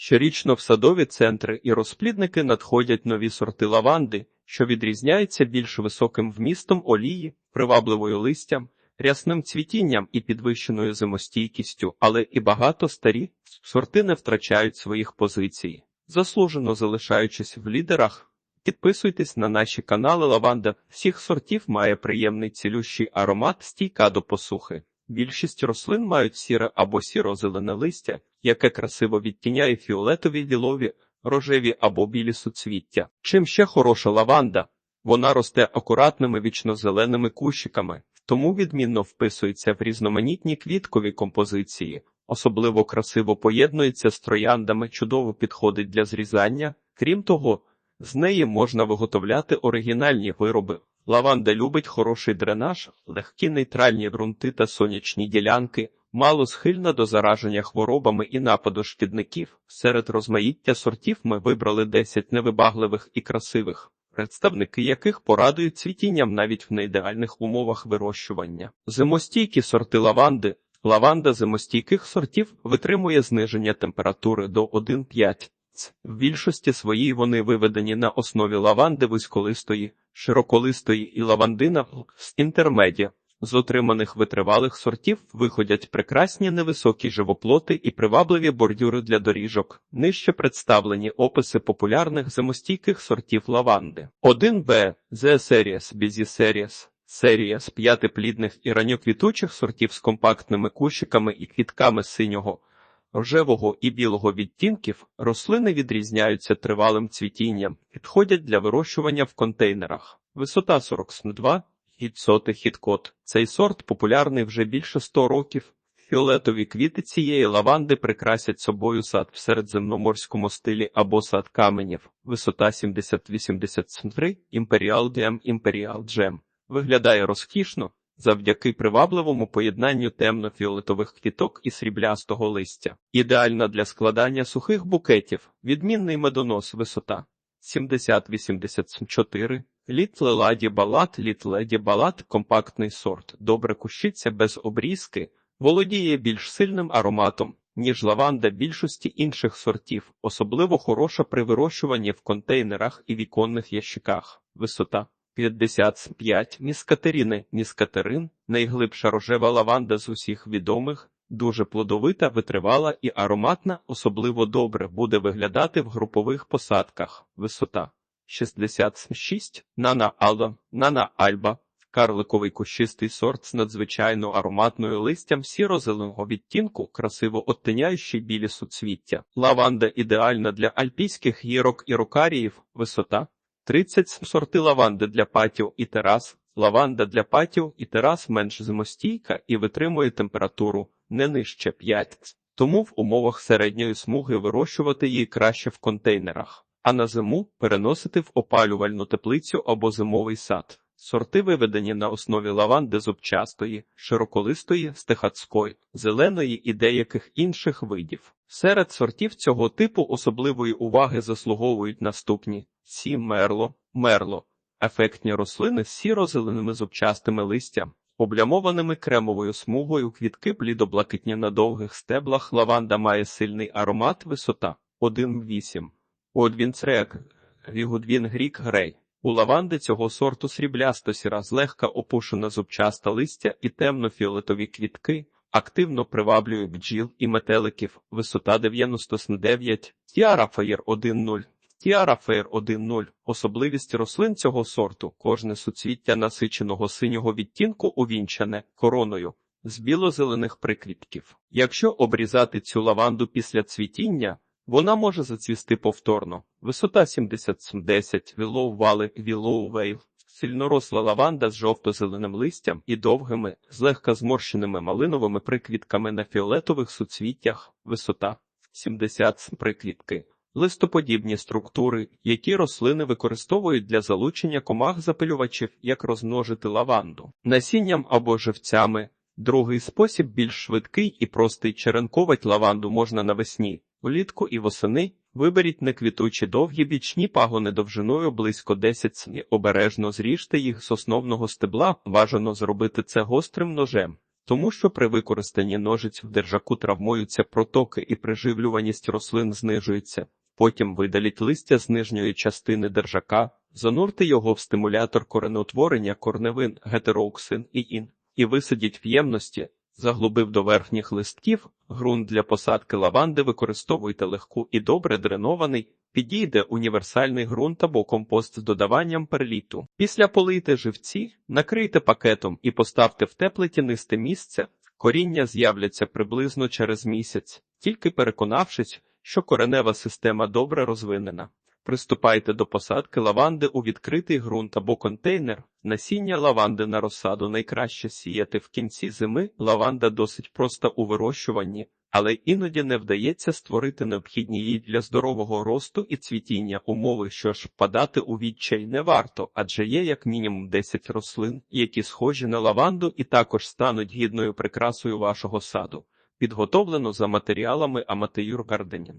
Щорічно в садові центри і розплідники надходять нові сорти лаванди, що відрізняються більш високим вмістом олії, привабливою листям, рясним цвітінням і підвищеною зимостійкістю, але і багато старі сорти не втрачають своїх позицій, заслужено залишаючись в лідерах. Підписуйтесь на наші канали Лаванда всіх сортів має приємний цілющий аромат, стійка до посухи. Більшість рослин мають сіре або сіро-зелене листя, яке красиво відтіняє фіолетові ділові, рожеві або білі суцвіття. Чим ще хороша лаванда? Вона росте акуратними вічно-зеленими кущиками, тому відмінно вписується в різноманітні квіткові композиції, особливо красиво поєднується з трояндами, чудово підходить для зрізання. Крім того, з неї можна виготовляти оригінальні вироби. Лаванда любить хороший дренаж, легкі нейтральні ґрунти та сонячні ділянки, мало схильна до зараження хворобами і нападу шкідників. Серед розмаїття сортів ми вибрали 10 невибагливих і красивих, представники яких порадують цвітінням навіть в неідеальних умовах вирощування. Зимостійкі сорти лаванди. Лаванда зимостійких сортів витримує зниження температури до 1,5. В більшості своїй вони виведені на основі лаванди вузьколистої, широколистої і лавандина з інтермедіа. З отриманих витривалих сортів виходять прекрасні невисокі живоплоти і привабливі бордюри для доріжок. Нижче представлені описи популярних зимостійких сортів лаванди. 1Б The Series Busy Series Серія з п'яти плідних і ранньоквітучих сортів з компактними кущиками і квітками синього, рожевого і білого відтінків рослини відрізняються тривалим цвітінням, підходять для вирощування в контейнерах. Висота 42 гідсотих хіткот. Цей сорт популярний вже більше 100 років. Фіолетові квіти цієї лаванди прикрасять собою сад в середземноморському стилі або сад каменів. Висота 70-80 см, Imperial Gem Imperial Gem. Виглядає розкішно, завдяки привабливому поєднанню темно-фіолетових квіток і сріблястого листя. Ідеальна для складання сухих букетів, відмінний медонос висота 70-84 Літ Ладі Балат, Літ Леді Балат – компактний сорт, добре кущиться без обрізки, володіє більш сильним ароматом, ніж лаванда більшості інших сортів, особливо хороша при вирощуванні в контейнерах і віконних ящиках. Висота 55 міскатеріни. Міскатерин – найглибша рожева лаванда з усіх відомих, дуже плодовита, витривала і ароматна, особливо добре буде виглядати в групових посадках. Висота 66 Нана Алла, Нана Альба. Карликовий кущистий сорт з надзвичайно ароматною листям сіро-зеленого відтінку, красиво оттеняючи білі суцвіття. Лаванда ідеальна для альпійських гірок і рокаріїв, висота 30 сорти лаванди для патіо і терас. Лаванда для патіо і терас менш зимостійка і витримує температуру не нижче 5. Тому в умовах середньої смуги вирощувати її краще в контейнерах, а на зиму переносити в опалювальну теплицю або зимовий сад. Сорти виведені на основі лаванди зубчастої, широколистої, стехацької, зеленої і деяких інших видів. Серед сортів цього типу особливої уваги заслуговують наступні сі мерло, мерло, ефектні рослини з сіро-зеленими зубчастими листям, облямованими кремовою смугою квітки блідоблакитні на довгих стеблах лаванда має сильний аромат висота 1,8. Одвінцрек, Вігудвін Грік Грей. У лаванди цього сорту сріблясто сіра злегка опушена зубчаста листя і темно-фіолетові квітки активно приваблюють бджіл і метеликів. Висота 99, Тіара Фаєр 1,0. Тіара Фейр 1.0. Особливість рослин цього сорту кожне суцвіття насиченого синього відтінку увінчане короною з біло-зелених приквітків. Якщо обрізати цю лаванду після цвітіння, вона може зацвісти повторно. Висота 70-10 Willow Valley Willow Vale. Сильноросла лаванда з жовто-зеленим листям і довгими, злегка зморщеними малиновими приквітками на фіолетових суцвіттях. Висота 70 приквітки. Листоподібні структури, які рослини використовують для залучення комах запилювачів, як розмножити лаванду, насінням або живцями. Другий спосіб більш швидкий і простий черенковать лаванду можна навесні, влітку і восени. Виберіть неквітучі довгі бічні пагони довжиною близько 10 см. Обережно зріжте їх з основного стебла, бажано зробити це гострим ножем. тому що при використанні ножиць в держаку травмуються протоки і приживлюваність рослин знижується. Потім видаліть листя з нижньої частини держака, занурте його в стимулятор коренеутворення корневин гетероуксин і ін, і висадіть в ємності. Заглубив до верхніх листків, ґрунт для посадки лаванди використовуйте легку і добре дренований, підійде універсальний ґрунт або компост з додаванням перліту. Після полийте живці, накрийте пакетом і поставте в тепле тінисте місце. Коріння з'являться приблизно через місяць, тільки переконавшись, що коренева система добре розвинена. Приступайте до посадки лаванди у відкритий ґрунт або контейнер. Насіння лаванди на розсаду найкраще сіяти в кінці зими. Лаванда досить проста у вирощуванні, але іноді не вдається створити необхідні їй для здорового росту і цвітіння умови, що ж впадати у відчай не варто, адже є як мінімум 10 рослин, які схожі на лаванду і також стануть гідною прикрасою вашого саду. Підготовлено за матеріалами Amateur Gardening.